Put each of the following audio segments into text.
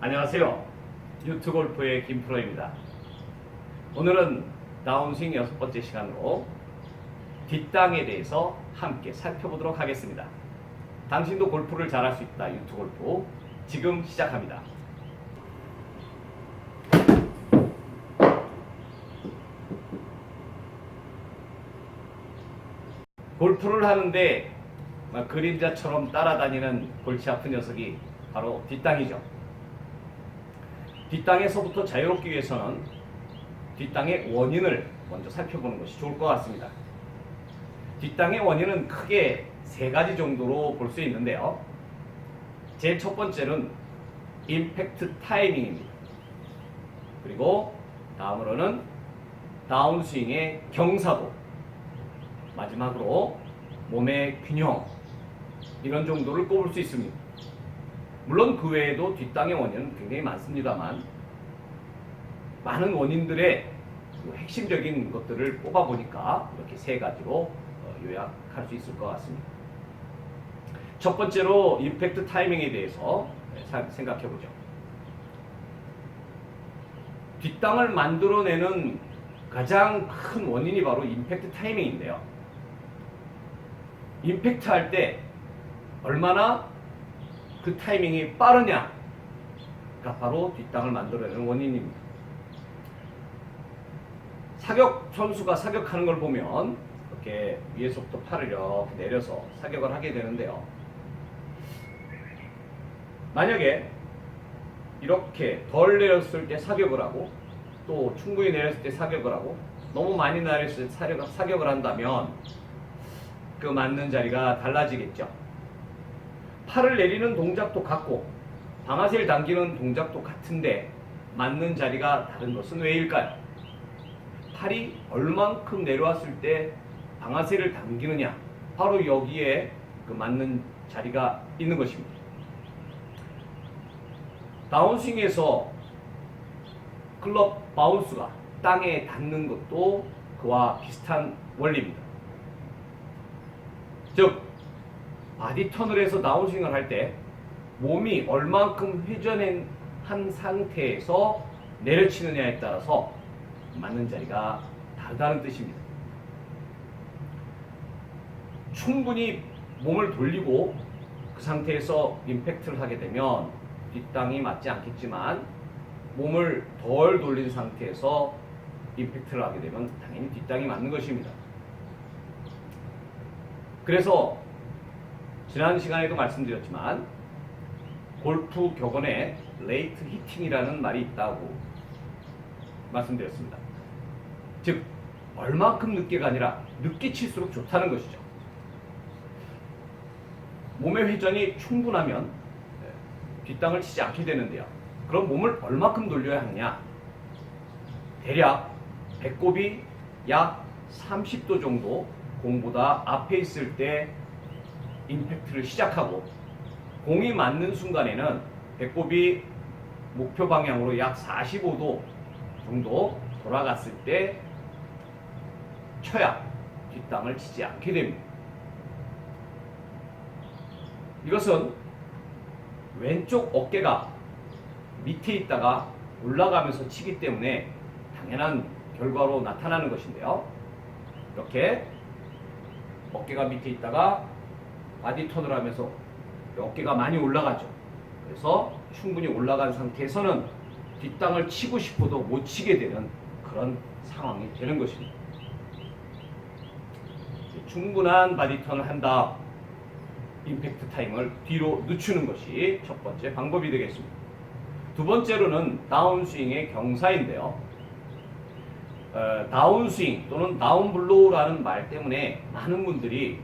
안녕하세요. 유튜골프의 김프로입니다. 오늘은 다운스윙 여섯 번째 시간으로 뒷땅에 대해서 함께 살펴보도록 하겠습니다. 당신도 골프를 잘할 수 있다. 유튜골프 지금 시작합니다. 골프를 하는데 막 그림자처럼 따라다니는 골치 아픈 녀석이 바로 뒷땅이죠. 뒷땅에서부터 자유롭기 위해서는 뒷땅의 원인을 먼저 살펴보는 것이 좋을 것 같습니다. 뒷땅의 원인은 크게 세 가지 정도로 볼 수 있는데요. 제일 첫 번째는 임팩트 타이밍입니다. 그리고 다음으로는 다운스윙의 경사도, 마지막으로 몸의 균형 이런 정도를 꼽을 수 있습니다. 물론 그 외에도 뒷땅의 원인은 굉장히 많습니다만 많은 원인들의 그 핵심적인 것들을 뽑아 보니까 이렇게 세 가지로 어, 요약할 수 있을 것 같습니다. 첫 번째로 임팩트 타이밍에 대해서 사- 생각해 보죠. 뒷땅을 만들어내는 가장 큰 원인이 바로 임팩트 타이밍인데요. 임팩트 할 때 얼마나 그 타이밍이 빠르냐 가 바로 뒷땅을 만들어내는 원인입니다. 사격 선수가 사격하는 걸 보면 이렇게 위에서부터 팔을 이렇게 내려서 사격을 하게 되는데요. 만약에 이렇게 덜 내렸을 때 사격을 하고 또 충분히 내렸을 때 사격을 하고 너무 많이 내렸을 때 사격, 사격을 한다면 그 맞는 자리가 달라지겠죠. 팔을 내리는 동작도 같고 방아쇠를 당기는 동작도 같은데 맞는 자리가 다른 것은 왜일까요? 팔이 얼만큼 내려왔을 때 방아쇠를 당기느냐 바로 여기에 그 맞는 자리가 있는 것입니다. 다운스윙에서 클럽 바운스가 땅에 닿는 것도 그와 비슷한 원리입니다. 즉 바디 해서 다운스윙을 할 때 몸이 얼만큼 회전한 상태에서 내려치느냐에 따라서 맞는 자리가 다르다는 뜻입니다. 충분히 몸을 돌리고 그 상태에서 임팩트를 하게 되면 뒷땅이 맞지 않겠지만 몸을 덜 돌린 상태에서 임팩트를 하게 되면 당연히 뒷땅이 맞는 것입니다. 그래서 지난 시간에도 말씀드렸지만 골프 격언에 레이트 히팅이라는 말이 있다고 말씀드렸습니다. 즉 얼마큼 늦게가 아니라 늦게 칠수록 좋다는 것이죠. 몸의 회전이 충분하면 네, 뒷땅을 치지 않게 되는데요. 그럼 몸을 얼마큼 돌려야 하느냐? 대략 배꼽이 약 30도 정도 공보다 앞에 있을 때 임팩트를 시작하고 공이 맞는 순간에는 배꼽이 목표 방향으로 약 45도 정도 돌아갔을 때 쳐야 뒷땅을 치지 않게 됩니다. 이것은 왼쪽 어깨가 밑에 있다가 올라가면서 치기 때문에 당연한 결과로 나타나는 것인데요. 이렇게 어깨가 밑에 있다가 바디 턴을 하면서 어깨가 많이 올라가죠. 그래서 충분히 올라간 상태에서는 뒷땅을 치고 싶어도 못 치게 되는 그런 상황이 되는 것입니다. 충분한 바디 턴을 한다. 임팩트 타임을 뒤로 늦추는 것이 첫 번째 방법이 되겠습니다. 두 번째로는 다운스윙의 경사인데요. 어, 다운스윙 또는 다운블로우라는 말 때문에 많은 분들이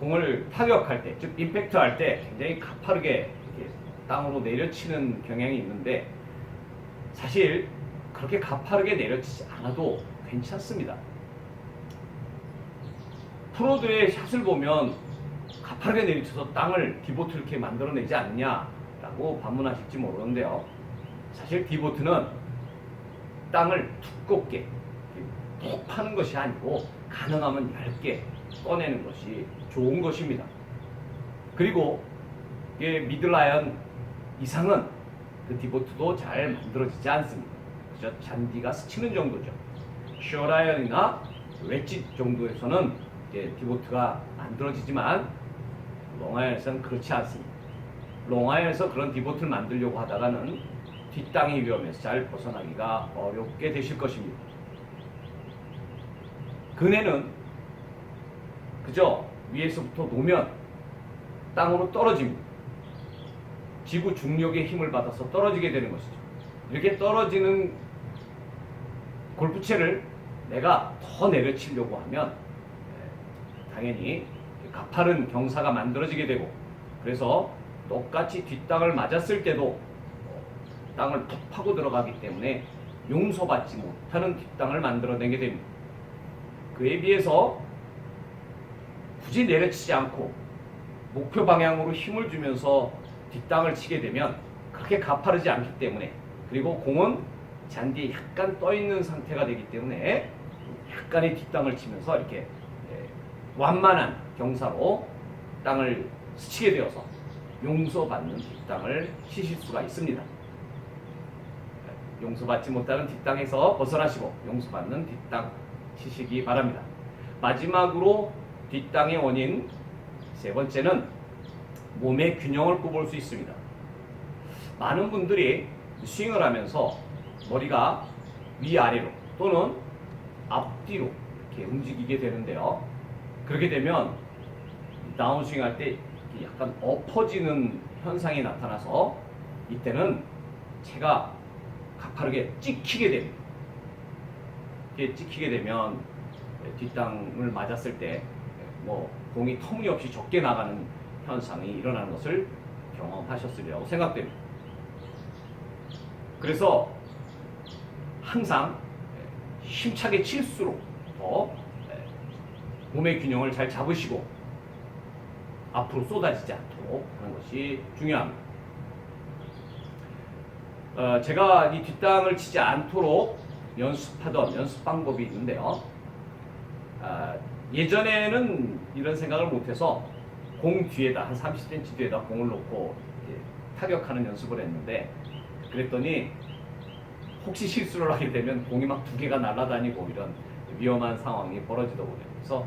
공을 타격할 때, 즉 임팩트 할 때 굉장히 가파르게 땅으로 내려치는 경향이 있는데 사실 그렇게 가파르게 내려치지 않아도 괜찮습니다. 프로들의 샷을 보면 가파르게 내리쳐서 땅을 디보트 이렇게 만들어내지 않느냐라고 반문하실지 모르는데요. 사실 디보트는 땅을 두껍게 푹 파는 것이 아니고 가능하면 얇게 꺼내는 것이 좋은 것입니다. 그리고 이게 미들라이언 이상은 그 디보트도 잘 만들어지지 않습니다. 그저 잔디가 스치는 정도죠. 셔라이언이나 웨지 정도에서는 디보트가 만들어지지만 롱아이언에서는 그렇지 않습니다. 롱아이언에서 그런 디보트를 만들려고 하다가는 뒷땅이 위험해서 잘 벗어나기가 어렵게 되실 것입니다. 그네는 그저 위에서부터 놓으면 땅으로 떨어집니다. 지구 중력의 힘을 받아서 떨어지게 되는 것이죠. 이렇게 떨어지는 골프채를 내가 더 내려치려고 하면 예, 당연히 가파른 경사가 만들어지게 되고 그래서 똑같이 뒷땅을 맞았을 때도 어, 땅을 푹 파고 들어가기 때문에 용서받지 못하는 뒷땅을 만들어내게 됩니다. 그에 비해서 굳이 내려치지 않고 목표 방향으로 힘을 주면서 뒷땅을 치게 되면 그렇게 가파르지 않기 때문에 그리고 공은 잔디에 약간 떠 있는 상태가 되기 때문에 약간의 뒷땅을 치면서 이렇게 예, 완만한 경사로 땅을 스치게 되어서 용서받는 뒷땅을 치실 수가 있습니다. 예, 용서받지 못하는 뒷땅에서 벗어나시고 용서받는 뒷땅 치시기 바랍니다. 마지막으로 뒷땅의 원인 세 번째는 몸의 균형을 꼽을 수 있습니다. 많은 분들이 스윙을 하면서 머리가 위아래로 또는 앞뒤로 이렇게 움직이게 되는데요. 그렇게 되면 다운스윙 할 때 약간 엎어지는 현상이 나타나서 이때는 채가 가파르게 찍히게 됩니다. 이렇게 찍히게 되면 뒷땅을 맞았을 때 뭐 공이 터무니없이 적게 나가는 현상이 일어나는 것을 경험하셨으리라고 생각됩니다. 그래서 항상 힘차게 칠수록 더 몸의 균형을 잘 잡으시고 앞으로 쏟아지지 않도록 하는 것이 중요합니다. 어, 제가 이 뒷땅을 치지 않도록 연습하던 연습 방법이 있는데요. 아, 예전에는 이런 생각을 못해서 공 뒤에다 한 30cm 뒤에다 공을 놓고 타격하는 연습을 했는데 그랬더니 혹시 실수를 하게 되면 공이 막 두 개가 날아다니고 이런 위험한 상황이 벌어지더군요. 그래서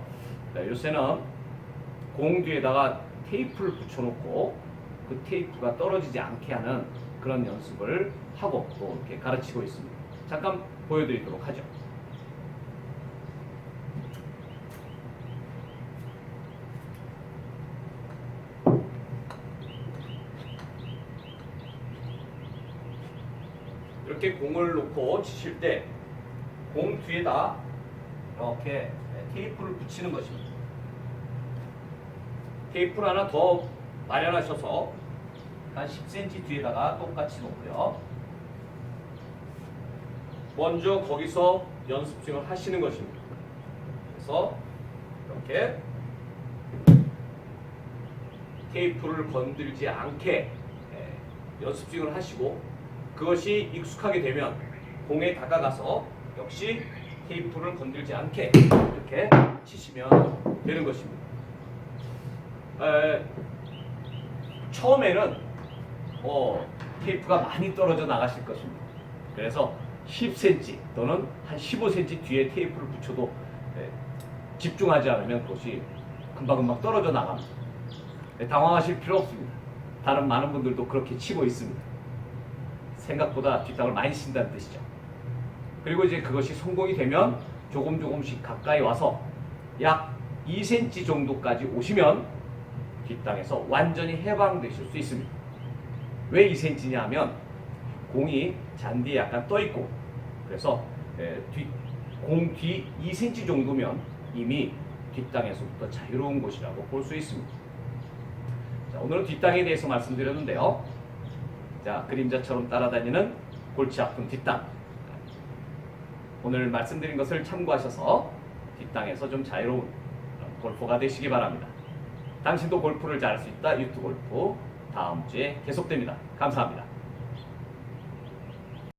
요새는 공 뒤에다가 테이프를 붙여놓고 그 테이프가 떨어지지 않게 하는 그런 연습을 하고 또 이렇게 가르치고 있습니다. 잠깐 보여드리도록 하죠. 이렇게 공을 놓고 치실 때 공 뒤에다 이렇게 테이프를 붙이는 것입니다. 테이프를 하나 더 마련하셔서 한 10cm 뒤에다가 똑같이 놓고요. 먼저 거기서 연습 스윙을 하시는 것입니다. 그래서 이렇게 테이프를 건들지 않게 예, 연습 스윙을 하시고 그것이 익숙하게 되면 공에 다가가서 역시 테이프를 건들지 않게 이렇게 치시면 되는 것입니다. 에, 처음에는 어, 테이프가 많이 떨어져 나가실 것입니다. 그래서 10cm 또는 한 15cm 뒤에 테이프를 붙여도 에, 집중하지 않으면 그것이 금방금방 떨어져 나갑니다. 에, 당황하실 필요 없습니다. 다른 많은 분들도 그렇게 치고 있습니다. 생각보다 뒷땅을 많이 친다는 뜻이죠. 그리고 이제 그것이 성공이 되면 조금 조금씩 가까이 와서 약 2cm 정도까지 오시면 뒷땅에서 완전히 해방되실 수 있습니다. 왜 2cm냐 하면 공이 잔디에 약간 떠 있고 그래서 공 뒤 2cm 정도면 이미 뒷땅에서부터 자유로운 곳이라고 볼 수 있습니다. 자, 오늘은 뒷땅에 대해서 말씀드렸는데요. 자, 그림자처럼 따라다니는 골치 아픈 뒷땅. 오늘 말씀드린 것을 참고하셔서 뒷땅에서 좀 자유로운 골퍼가 되시기 바랍니다. 당신도 골프를 잘 할 수 있다 유튜브 골프 다음 주에 계속됩니다. 감사합니다.